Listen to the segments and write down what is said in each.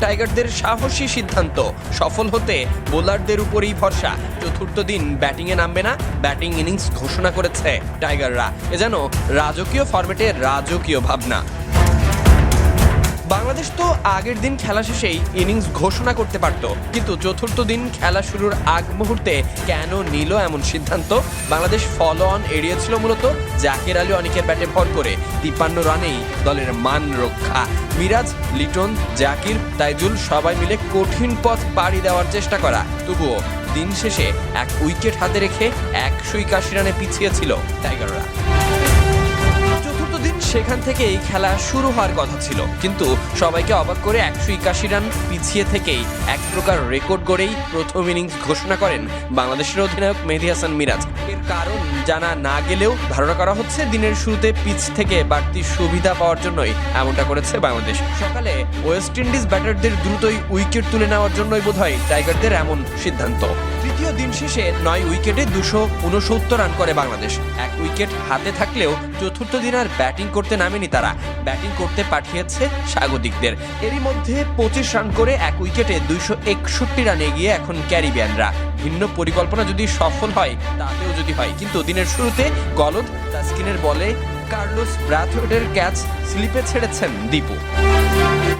টাইগারদের সাহসী সিদ্ধান্ত। সফল হতে বোলারদের উপরেই ভরসা। চতুর্থ দিন ব্যাটিংয়ে নামবে না, ব্যাটিং ইনিংস ঘোষণা করেছে টাইগাররা। এ যেন রাজকীয় ফরম্যাটে রাজকীয় ভাবনা। বাংলাদেশ তো আগের দিন খেলা শেষেই ইনিংস ঘোষণা করতে পারত। কিন্তু চতুর্থ দিন খেলা শুরুর আগ মুহূর্তে কেন নিল এমন সিদ্ধান্ত? বাংলাদেশ ফলো অন এড়িয়েছিল মূলত জাকির আলী অনেকের ব্যাটে ভর করে। তিপ্পান্ন রানেই দলের মান রক্ষা। মিরাজ, লিটন, জাকির, তাইজুল সবাই মিলে কঠিন পথ পাড়ি দেওয়ার চেষ্টা করা। তবুও দিন শেষে এক উইকেট হাতে রেখে একশো একাশি রানে পিছিয়েছিল টাইগাররা। সেখান থেকেই খেলা শুরু হওয়ার কথা ছিল। কিন্তু সবাইকে অবাক করে একশো একাশি রান পিছিয়ে থেকেই এক প্রকার রেকর্ড গড়েই প্রথম ইনিংস ঘোষণা করেন বাংলাদেশের অধিনায়ক মেহেদি হাসান মিরাজ। এর কারণ জানা না গেলেও ধারণা করা হচ্ছে দিনের শুরুতে পিচ থেকে বাড়তি সুবিধা পাওয়ার জন্যই এমনটা করেছে বাংলাদেশ। সকালে ওয়েস্ট ইন্ডিজ ব্যাটারদের দ্রুতই উইকেট তুলে নেওয়ার জন্যই বোধহয় টাইগারদের এমন সিদ্ধান্ত। তৃতীয় দিন শেষে নয় উইকেটে দুশো উনসত্তর রান করে বাংলাদেশ। এক উইকেট হাতে থাকলেও চতুর্থ দিন আর ব্যাটিং করতে নামেনি তারা। ব্যাটিং করতে পাঠিয়েছে স্বাগতিকদের এরই মধ্যে পঁচিশ রান করে এক উইকেটে দুইশো একষট্টি রানে গিয়ে এখন ক্যারিবিয়ানরা। ভিন্ন পরিকল্পনা যদি সফল হয়, তাতেও যদি হয়। কিন্তু দিনের শুরুতে গলদ তাস্কিনের বলে কার্লোস ব্রাথওয়েটের ক্যাচ স্লিপে ছেড়েছেন দীপু।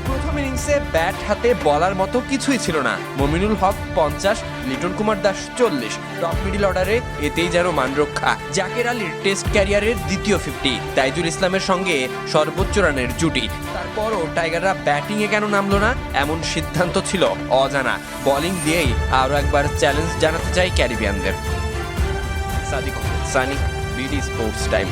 প্রথম ইনিংসে ব্যাট হাতে বলার মতো কিছুই ছিল না। মমিনুল হক পঞ্চাশ, লিটন কুমার দাস চল্লিশ। টপ মিডিল অর্ডারে এতেই যেন মানরক্ষা জাকের আলীর টেস্ট ক্যারিয়ারের দ্বিতীয় ফিফটি তাইজুল ইসলামের সঙ্গে সর্বোচ্চ রানের জুটি। তারপরও টাইগাররা ব্যাটিংয়ে কেন নামলো না, এমন সিদ্ধান্ত ছিল অজানা। বোলিং দিয়েই আরও একবার চ্যালেঞ্জ জানাতে চাই ক্যারিবিয়ানদের। Sadiq Sunny BD sports time.